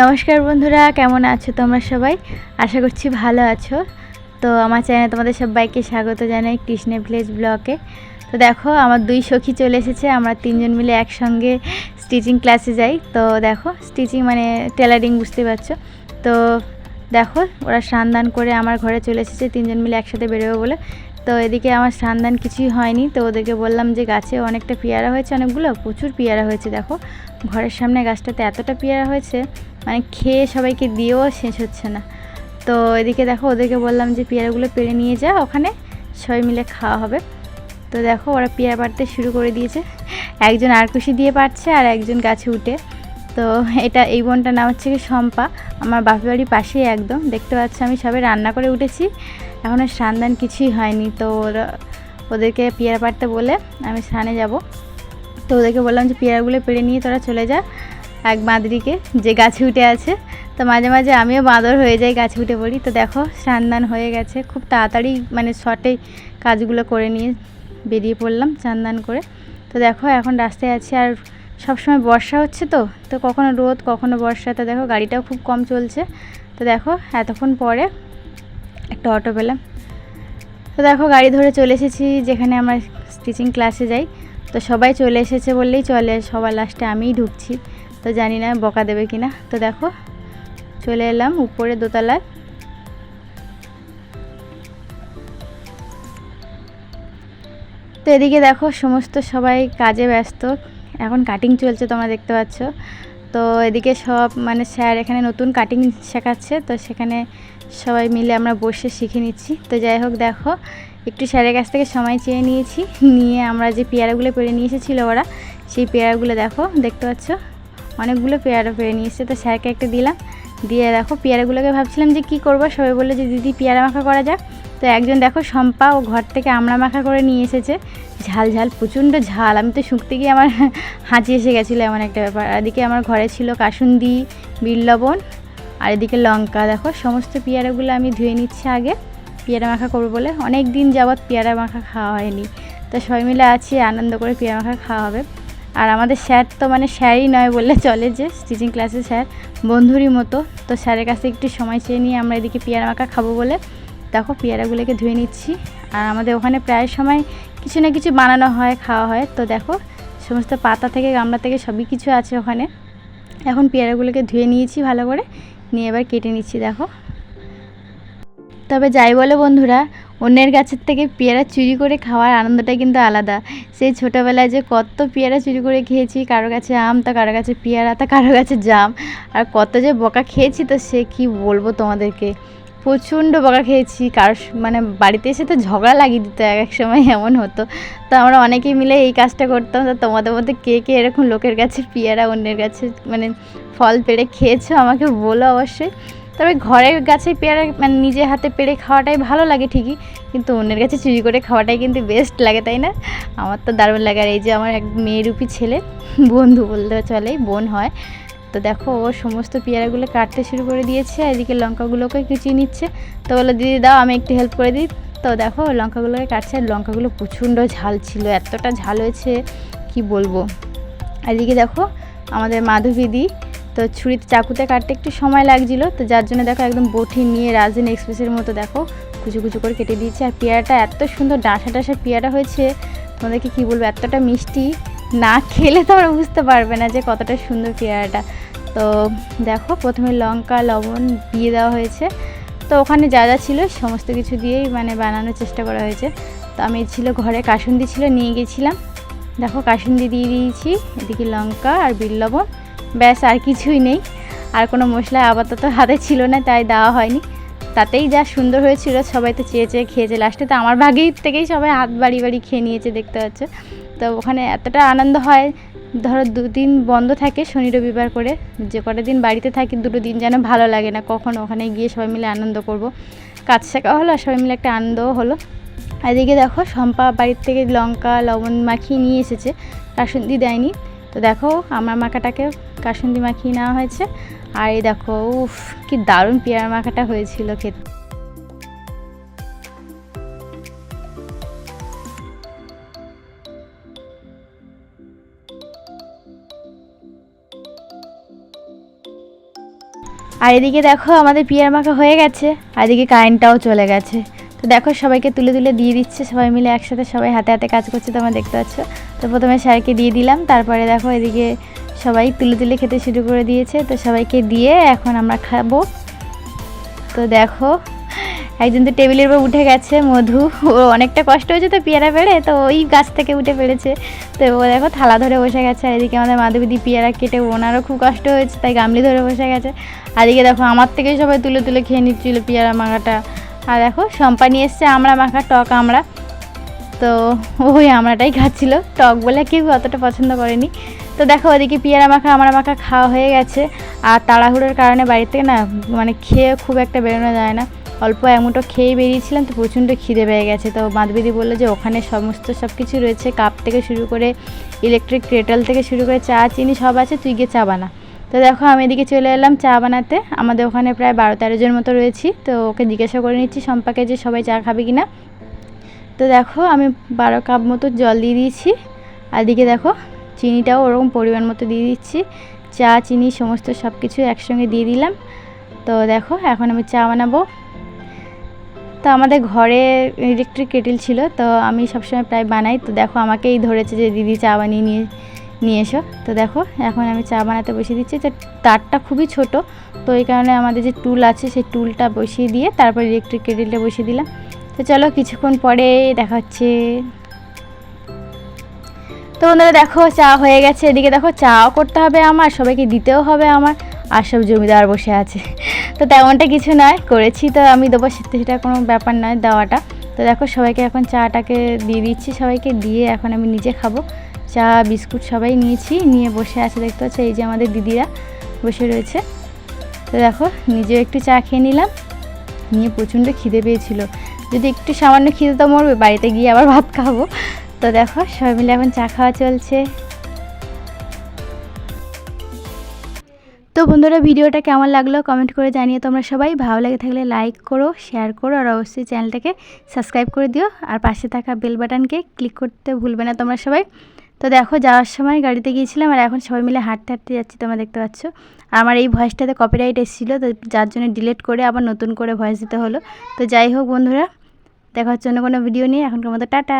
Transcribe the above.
নমস্কার বন্ধুরা, কেমন আছো তোমরা সবাই? আশা করছি ভালো আছো। তো আমার চ্যানেলে তোমাদের সবাইকে স্বাগত জানাই কৃষ্ণে ভিলেজ ব্লকে। তো দেখো, আমার দুই সখী চলে এসেছে, আমরা তিনজন মিলে একসঙ্গে স্টিচিং ক্লাসে যাই। তো দেখো, স্টিচিং মানে টেলারিং, বুঝতে পারছ? তো দেখো, ওরা স্নান দান করে আমার ঘরে চলে এসেছে, তিনজন মিলে একসাথে বেরোবো বলে। তো এদিকে আমার স্নান দান কিছুই হয়নি, তো ওদেরকে বললাম যে গাছে অনেকটা পেয়ারা হয়েছে, অনেকগুলো, প্রচুর পেয়ারা হয়েছে, দেখো। ঘরের সামনে গাছটাতে এতটা পেয়ারা হয়েছে মানে খেয়ে সবাইকে দিয়েও শেষ হচ্ছে না। তো এদিকে দেখো, ওদেরকে বললাম যে পেয়ারাগুলো পেরে নিয়ে যা ওখানে, সবাই মিলে খাওয়া হবে। তো দেখো, ওরা পেয়ারা পাড়তে শুরু করে দিয়েছে। একজন আর আরকুশি দিয়ে পারছে আর একজন গাছে উঠে। তো এটা এই বোনটার নাম হচ্ছে শম্পা। আমার বাপের বাড়ির পাশেই একদম। দেখতে পাচ্ছি আমি সবে রান্না করে উঠেছি। এখনও স্নান কিছুই হয়নি। তো ওরা ওদেরকে পেয়ারা পাড়তে বলে আমি স্নানে যাব। তো ওদেরকে বললাম যে পেয়ারাগুলো পেরে নিয়ে তোরা চলে যা এক বাঁদরিকে, যে গাছে উঠে আছে। তো মাঝে মাঝে আমিও বাঁদর হয়ে যাই গাছে উঠে পড়ি। তো দেখো স্নান হয়ে গেছে। খুব তাড়াতাড়ি মানে শর্টেই কাজগুলো করে নিয়ে বেরিয়ে পড়লাম চান্দান করে। তো দেখো এখন রাস্তায় আছি আর সবসময় বর্ষা হচ্ছে তো তো কখনো রোদ, কখনো বর্ষা। তো দেখো, গাড়িটাও খুব কম চলছে। তো দেখো, এতক্ষণ পরে একটা অটো পেলাম। তো দেখো, গাড়ি ধরে চলে এসেছি, যেখানে আমার স্টিচিং ক্লাসে যাই। তো সবাই চলে এসেছে বললেই চলে, সবার লাস্টে আমিই ঢুকছি। তো জানি না বকা দেবে কি না তো দেখো, চলে এলাম উপরে দোতলায়। তো এদিকে দেখো, সমস্ত সবাই কাজে ব্যস্ত। এখন কাটিং চলছে তোমরা দেখতে পাচ্ছ। তো এদিকে সব মানে স্যার এখানে নতুন কাটিং শেখাচ্ছে, তো সেখানে সবাই মিলে আমরা বসে শিখে নিচ্ছি। তো যাই হোক, দেখো, একটু স্যারের কাছ থেকে সময় চেয়ে নিয়েছি, নিয়ে আমরা যে পেয়ারাগুলো পেরে নিয়ে এসেছিল ওরা, সেই পেয়ারাগুলো দেখো, দেখতে পাচ্ছ? অনেকগুলো পেয়ারা পেরে নিয়ে এসেছে। তো স্যারকে একটা দিলাম, দিয়ে দেখো, পেয়ারাগুলোকে ভাবছিলাম যে কি করব, সবাই বলল যে দিদি পেয়ারা মাখা করা যাক। তো একজন দেখো শম্পা, ও ঘর থেকে আমড়া মাখা করে নিয়ে এসেছে। ঝাল ঝাল, প্রচণ্ড ঝাল। আমি তো শুঁকতে গিয়ে আমার হাঁচি এসে গেছিল এমন একটা ব্যাপার। এদিকে আমার ঘরে ছিল কাসুন্দি বিল লবণ, আর এদিকে লঙ্কা। দেখো সমস্ত পেয়ারাগুলো আমি ধুয়ে নিচ্ছি আগে পেয়ারা মাখা করব বলে। অনেক দিন যাবৎ পেয়ারা মাখা খাওয়া হয়নি। তো সবাই মিলে আছি, আনন্দ করে পেয়ারা মাখা খাওয়া হবে। আর আমাদের স্যার তো মানে স্যারই নয় বললে চলে যে, স্টিচিং ক্লাসে স্যার, বন্ধুরই মতো। তো স্যারের কাছে একটু সময় চেয়ে নিয়ে আমরা এদিকে পেয়ারা মাখা খাব বলে দেখো পেয়ারাগুলোকে ধুয়ে নিচ্ছি। আর আমাদের ওখানে প্রায় সময় কিছু না কিছু বানানো হয়, খাওয়া হয়। তো দেখো, সমস্ত পাতা থেকে, গামলা থেকে সবই কিছু আছে ওখানে। এখন পেয়ারাগুলোকে ধুয়ে নিয়েছি ভালো করে, নিয়ে এবার কেটে নিচ্ছি, দেখো। তবে যাই বলে বন্ধুরা, অন্যের গাছের থেকে পেয়ারা চুরি করে খাওয়ার আনন্দটা কিন্তু আলাদা। সেই ছোটোবেলায় যে কত পেয়ারা চুরি করে খেয়েছি, কারও কাছে আম, তা কারও কাছে পেয়ারা, তা কারও কাছে জাম। আর কত যে বকা খেয়েছি, তো সে কি বলব তোমাদেরকে? প্রচণ্ড বকা খেয়েছি। কারও মানে বাড়িতে এসে তো ঝগড়া লাগিয়ে দিত, এক এক সময় এমন হতো। তো আমরা অনেকেই মিলে এই কাজটা করতাম। তো তোমাদের মধ্যে কে কে এরকম লোকের কাছে, পেয়ারা অন্যের কাছে মানে ফল পেড়ে খেয়েছো আমাকে বলো অবশ্যই। তবে ঘরের গাছে পেয়ারা মানে নিজের হাতে পেড়ে খাওয়াটাই ভালো লাগে ঠিকই। কিন্তু অন্যের কাছে চুরি করে খাওয়াটাই কিন্তু বেস্ট লাগে, তাই না? আমার তো দারুণ লাগে। আর এই যে আমার এক মেয়েরূপী ছেলে, বন্ধু বলতে চলে, বোন হয়। তো দেখো, ও সমস্ত পেয়ারাগুলো কাটতে শুরু করে দিয়েছে, এদিকে লঙ্কাগুলোকে কুচিয়ে নিচ্ছে। তো বলো, দিদি, দাও, আমি একটু হেল্প করে দিই। তো দেখো, লঙ্কাগুলোকে কাটছে, আর লঙ্কাগুলো প্রচণ্ড ঝাল ছিল, এতটা ঝাল হয়েছে, কি বলব? এদিকে দেখো, আমাদের মাধবীদি তো ছুরিতে চাকুতে কাটতে একটু সময় লাগছিল, তো যার জন্য দেখো একদম বটি নিয়ে রাজধানী এক্সপ্রেসের মতো দেখো, কুচু কুচু করে কেটে দিয়েছে। আর পেয়ারাটা এত সুন্দর ডাঁসা ডাঁসা পেয়ারা হয়েছে, তোমাদেরকে কী বলব, এতটা মিষ্টি না খেলে তোমরা বুঝতে পারবে না যে কতটা সুন্দর পেয়ারাটা। তো দেখো, প্রথমে লঙ্কা, লবণ দিয়ে দেওয়া হয়েছে। তো ওখানে যা যা ছিল সমস্ত কিছু দিয়েই মানে বানানোর চেষ্টা করা হয়েছে। তো আমি ছিল ঘরে কাসুন্দি ছিল, নিয়ে গেছিলাম। দেখো, কাসুন্দি দিয়ে দিয়েছি, এদিকে লঙ্কা আর বিল লবণ। ব্যাস, আর কিছুই নেই। আর কোনো মশলা আপাতত হাতে ছিল না, তাই দেওয়া হয়নি। তাতেই যা সুন্দর হয়েছিল, সবাই তো চেয়ে চেয়ে খেয়েছে। লাস্টে তো আমার ভাগেই থেকেই সবাই হাত বাড়ি বাড়ি খেয়ে নিয়েছে, দেখতে পাচ্ছে। তো ওখানে এতটা আনন্দ হয় ধরো দুদিন বন্ধ থাকে, শনি, রবিবার করে যে কটা দিন বাড়িতে থাকি, দুটো দিন যেন ভালো লাগে না। কখন ওখানে গিয়ে সবাই মিলে আনন্দ করব। কাজ শেখা হলো আর সবাই মিলে একটা আনন্দও হলো। এদিকে দেখো শম্পা বাড়ির থেকে লঙ্কা, লবণ মাখিয়ে নিয়ে এসেছে। কাসুন্দি দেয়নি। তো দেখো আমার মাখাটাকে কাসুন্দি মাখিয়ে নেওয়া হয়েছে। আর এই দেখো, উফ, কি দারুণ পেয়ারা মাখাটা হয়েছিল খেতে। আর এদিকে দেখো আমাদের পিয়ার মাখা হয়ে গেছে, আর এদিকে কারেন্টটাও চলে গেছে। তো দেখো সবাইকে তুলে তুলে দিয়ে দিচ্ছে, সবাই মিলে একসাথে সবাই হাতে হাতে কাজ করছে, তোমরা দেখতে পাচ্ছ। তো প্রথমে স্যারকে দিয়ে দিলাম, তারপরে দেখো এদিকে সবাই তুলে তুলে খেতে শুরু করে দিয়েছে। তো সবাইকে দিয়ে এখন আমরা খাব। তো দেখো একজন তো টেবিলের উপর উঠে গেছে মধু। ও অনেকটা কষ্ট হয়েছে তো পেয়ারা পেড়ে তো ওই গাছ থেকে উঠে পেড়েছে তো ও দেখো থালা ধরে বসে গেছে, আর এদিকে আমাদের মাধবীদি পেয়ারা কেটে, ওনারও খুব কষ্ট হয়েছে, তাই গামলি ধরে বসে গেছে। আর এদিকে দেখো আমার থেকে সবাই তুলে তুলে খেয়ে নিচ্ছিল পেয়ারা মাখাটা। আর দেখো শম্পা নিয়ে এসছে আমরা মাখা টক আমরা। তো ওই আমরাটাই খাচ্ছিল। টক বলে কেউ অতটা পছন্দ করেনি। তো দেখো ওদিকে পেয়ারা মাখা, আমরা মাখা খাওয়া হয়ে গেছে। আর তাড়াহুড়োর কারণে বাড়ি থেকে না মানে খেয়ে খুব একটা বেরোনো যায় না। অল্প এমনটা খেয়ে বেরিয়েছিলাম তো প্রচণ্ড খিদে পেয়ে গেছে। তো মাধবিদি বলল যে ওখানে সমস্ত সব কিছু রয়েছে, কাপ থেকে শুরু করে ইলেকট্রিক কেটল থেকে শুরু করে চা, চিনি সব আছে, তুই গিয়ে চা বানা। তো দেখো আমি এদিকে চলে এলাম চা বানাতে। আমাদের ওখানে প্রায় বারো তেরো জন মতো রয়েছি। তো ওকে জিজ্ঞাসা করে নিচ্ছি সম্পাকে যে সবাই চা খাবে কি না তো দেখো আমি বারো কাপ মতো জল দিয়ে দিয়েছি। আর এদিকে দেখো চিনিটাও ওরকম পরিমাণ মতো দিয়ে দিচ্ছি। চা, চিনি সমস্ত সব কিছু একসঙ্গে দিয়ে দিলাম। তো দেখো এখন আমি চা বানাবো। তো আমাদের ঘরে ইলেকট্রিক কেটেল ছিল, তো আমি সবসময় প্রায় বানাই। তো দেখো আমাকেই ধরেছে যে, দিদি চা বানিয়ে নিয়ে নিয়ে এসো। তো দেখো, এখন আমি চা বানাতে বসিয়ে দিচ্ছি। তো তারটা খুবই ছোট, তো এই কারণে আমাদের যে টুল আছে, সেই টুলটা বসিয়ে দিয়ে তারপর ইলেকট্রিক কেটেলটা বসিয়ে দিলাম। তো চলো কিছুক্ষণ পরে দেখা হচ্ছে। তো বন্ধুরা দেখো, চা হয়ে গেছে। এদিকে দেখো, চাও করতে হবে আমার, সবাইকে দিতেও হবে আমার, আর সব জমিদার বসে আছে। তো তেমনটা কিছু নয়, করেছি তো আমি দেবো সেটা কোনো ব্যাপার নয় দেওয়াটা। তো দেখো সবাইকে এখন চাটাকে দিয়ে দিচ্ছি সবাইকে, দিয়ে এখন আমি নিজে খাব। চা, বিস্কুট সবাই নিয়েছি, নিয়ে বসে আছে দেখতে পাচ্ছ, এই যে আমাদের দিদিরা বসে রয়েছে। তো দেখো নিজেও একটু চা খেয়ে নিলাম, নিয়ে প্রচণ্ড খিদে পেয়েছিল। যদি একটু সামান্য খিদে তো মরবে, বাড়িতে গিয়ে আবার ভাত খাব। তো দেখো সবাই মিলে এখন চা খাওয়া চলছে। তো বন্ধুরা, ভিডিওটা কেমন লাগল কমেন্ট করে জানিয়ে তোমরা সবাই। ভালো লাগে থাকলে লাইক করো, শেয়ার করো, আর অবশ্যই চ্যানেলটাকে সাবস্ক্রাইব করে দিও। আর পাশে থাকা বেল বাটনকে ক্লিক করতে ভুলবে না তোমরা সবাই। তো দেখো, যাওয়ার সময় গাড়িতে গিয়েছিলাম আর এখন সবাই মিলে হাঁটতে হাঁটতে যাচ্ছি, তোমরা দেখতে পাচ্ছ। আমার এই ভয়েসটাতে কপিরাইট এসেছিল, তো যার জন্য ডিলিট করে আবার নতুন করে ভয়েস দিতে হলো। তো যাই হোক বন্ধুরা, দেখা হচ্ছে অন্য কোনো ভিডিও নিয়ে। এখনকার মতো টাটা।